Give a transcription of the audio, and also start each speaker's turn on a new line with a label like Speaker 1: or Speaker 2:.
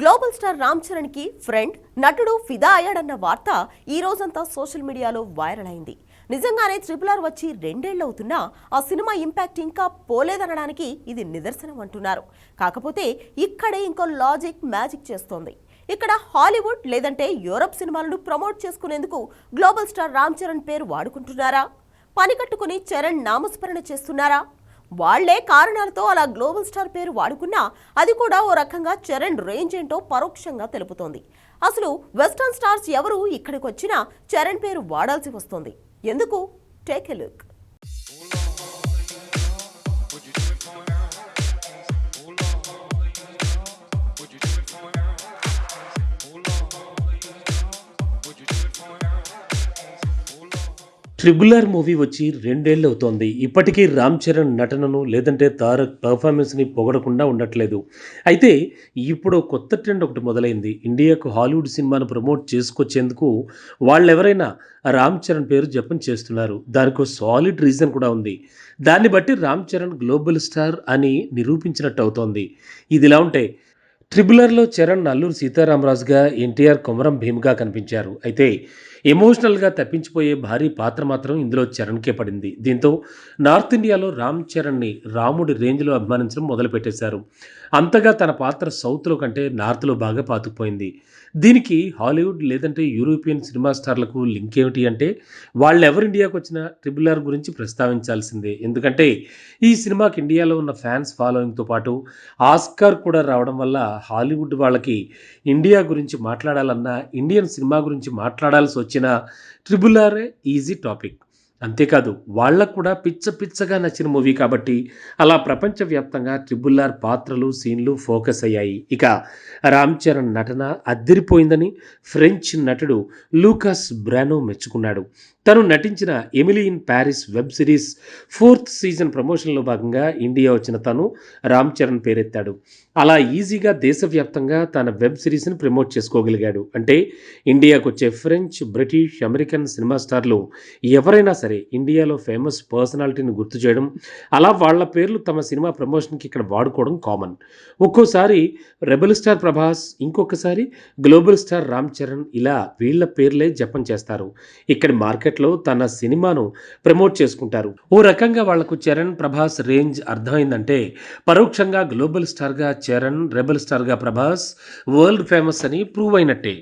Speaker 1: Global star Ram చరణ్కి friend నటుడు ఫిదా అయ్యాడన్న వార్త ఈ రోజంతా సోషల్ మీడియాలో వైరల్ అయింది. నిజంగానే ట్రిపుల్ ఆర్ వచ్చి రెండేళ్ళు అవుతున్నా ఆ సినిమా ఇంపాక్ట్ ఇంకా పోలేదనడానికి ఇది నిదర్శనం అంటున్నారు. కాకపోతే ఇక్కడే ఇంకో లాజిక్ మ్యాజిక్ చేస్తోంది. ఇక్కడ హాలీవుడ్ లేదంటే యూరప్ సినిమాలను ప్రమోట్ చేసుకునేందుకు గ్లోబల్ స్టార్ రామ్ చరణ్ పేరు వాడుకుంటున్నారా? పని కట్టుకుని చరణ్ నామస్మరణ చేస్తున్నారా? వాళ్ళే కారణాలతో అలా గ్లోబల్ స్టార్ పేరు వాడుకున్నా అది కూడా ఓ రకంగా చరణ్ రేంజ్ ఏంటో పరోక్షంగా తెలుపుతోంది. అసలు వెస్టర్న్ స్టార్స్ ఎవరు ఇక్కడికి వచ్చినా చరణ్ పేరు వాడాల్సి వస్తుంది. ఎందుకు? Take a look.
Speaker 2: Triple R movie వచ్చి రెండేళ్ళు అవుతోంది ఇప్పటికీ రామ్ చరణ్ నటనను లేదంటే తారక్ పర్ఫార్మెన్స్ని పొగడకుండా ఉండట్లేదు. అయితే ఇప్పుడు కొత్త ట్రెండ్ ఒకటి మొదలైంది. ఇండియాకు హాలీవుడ్ సినిమాను ప్రమోట్ చేసుకొచ్చేందుకు వాళ్ళెవరైనా రామ్ చరణ్ పేరు జపం చేస్తున్నారు. దానికి సాలిడ్ రీజన్ కూడా ఉంది. దాన్ని బట్టి రామ్ చరణ్ గ్లోబల్ స్టార్ అని నిరూపించినట్టు అవుతోంది ఇది ఇలా ఉంటే ట్రిబులర్లో చరణ్ అల్లూరు సీతారామరాజుగా ఎన్టీఆర్ కొమరం భీమ్గా కనిపించారు. అయితే ఎమోషనల్గా తప్పించిపోయే భారీ పాత్ర మాత్రం ఇందులో చరణ్కే పడింది. దీంతో నార్త్ ఇండియాలో రామ్ చరణ్ని రాముడి రేంజ్లో అభిమానించడం మొదలుపెట్టేశారు. అంతగా తన పాత్ర సౌత్లో కంటే నార్త్లో బాగా పాతుకుపోయింది. దీనికి హాలీవుడ్ లేదంటే యూరోపియన్ సినిమా స్టార్లకు లింక్ ఏమిటి అంటే వాళ్ళెవరు ఇండియాకు వచ్చిన ట్రిబుల్ ఆర్ గురించి ప్రస్తావించాల్సిందే. ఎందుకంటే ఈ సినిమాకి ఇండియాలో ఉన్న ఫ్యాన్స్ ఫాలోయింగ్తో పాటు ఆస్కార్ కూడా రావడం వల్ల హాలీవుడ్ వాళ్ళకి ఇండియా గురించి మాట్లాడాలన్నా ఇండియన్ సినిమా గురించి మాట్లాడాల్సి వచ్చిన ట్రిబుల్ ఆర్ ఈజీ టాపిక్ అంతేకాదు వాళ్ళకు కూడా పిచ్చ పిచ్చగా నచ్చిన మూవీ కాబట్టి అలా ప్రపంచవ్యాప్తంగా ట్రిబుల్ ఆర్ పాత్రలు సీన్లు ఫోకస్ అయ్యాయి. ఇక రామ్ చరణ్ నటన అద్దరిపోయిందని ఫ్రెంచ్ నటుడు లూకాస్ బ్రానో మెచ్చుకున్నాడు. తను నటించిన Emily in Paris web series fourth season ప్రమోషన్లో భాగంగా ఇండియా వచ్చిన తను రామ్ చరణ్ పేరెత్తాడు. అలా ఈజీగా దేశవ్యాప్తంగా తన వెబ్ సిరీస్ని ప్రమోట్ చేసుకోగలిగాడు. అంటే ఇండియాకు వచ్చే ఫ్రెంచ్ బ్రిటిష్ అమెరికన్ సినిమా స్టార్లు ఎవరైనా సరే ఇండియాలో ఫేమస్ పర్సనాలిటీని గుర్తు చేయడం అలా వాళ్ళ పేర్లు తమ సినిమా ప్రమోషన్కి ఇక్కడ వాడుకోవడం కామన్. ఒక్కోసారి రెబల్ స్టార్ ప్రభాస్ ఇంకొకసారి గ్లోబల్ స్టార్ రామ్ చరణ్ ఇలా వీళ్ళ పేర్లే జపం చేస్తారు. ఇక్కడ మార్కెట్ మార్కెట్లో తన సినిమాను ప్రమోట్ చేసుకుంటారు. ఓ రకంగా వాళ్ళకు చరణ్ ప్రభాస్ రేంజ్ అర్థమైందంటే పరోక్షంగా గ్లోబల్ స్టార్గా చరణ్ రెబల్ స్టార్గా ప్రభాస్ వరల్డ్ ఫేమస్ అని ప్రూవ్ అయినట్టే.